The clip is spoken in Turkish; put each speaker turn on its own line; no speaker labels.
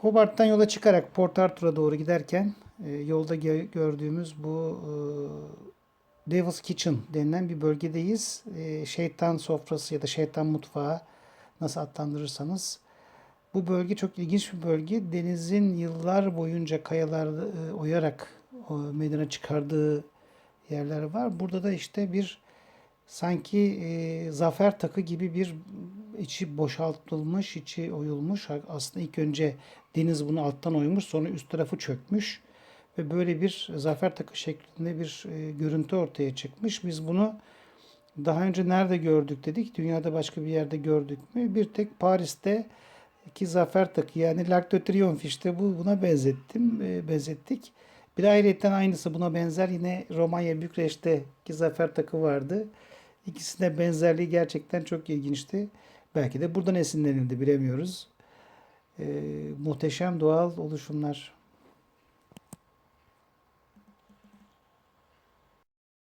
Hobart'tan yola çıkarak Port Arthur'a doğru giderken e, yolda gö- gördüğümüz bu e, Devil's Kitchen denilen bir bölgedeyiz. E, şeytan sofrası ya da şeytan mutfağı nasıl adlandırırsanız. Bu bölge çok ilginç bir bölge. Denizin yıllar boyunca kayalar e, oyarak o meydana çıkardığı yerler var. Burada da işte bir sanki e, zafer takı gibi bir içi boşaltılmış, içi oyulmuş. Aslında ilk önce deniz bunu alttan oymuş, sonra üst tarafı çökmüş ve böyle bir zafer takı şeklinde bir e, görüntü ortaya çıkmış. Biz bunu daha önce nerede gördük dedik. Dünyada başka bir yerde gördük mü? Bir tek Paris'te ki zafer takı yani L'arc de Triomphe işte bu buna benzettim, e, benzettik. Bir de ayrıca aynısı buna benzer yine Romanya Bükreş'te ki zafer takı vardı. İkisine benzerliği gerçekten çok ilginçti. Belki de buradan esinlenildi bilemiyoruz. E, muhteşem doğal oluşumlar.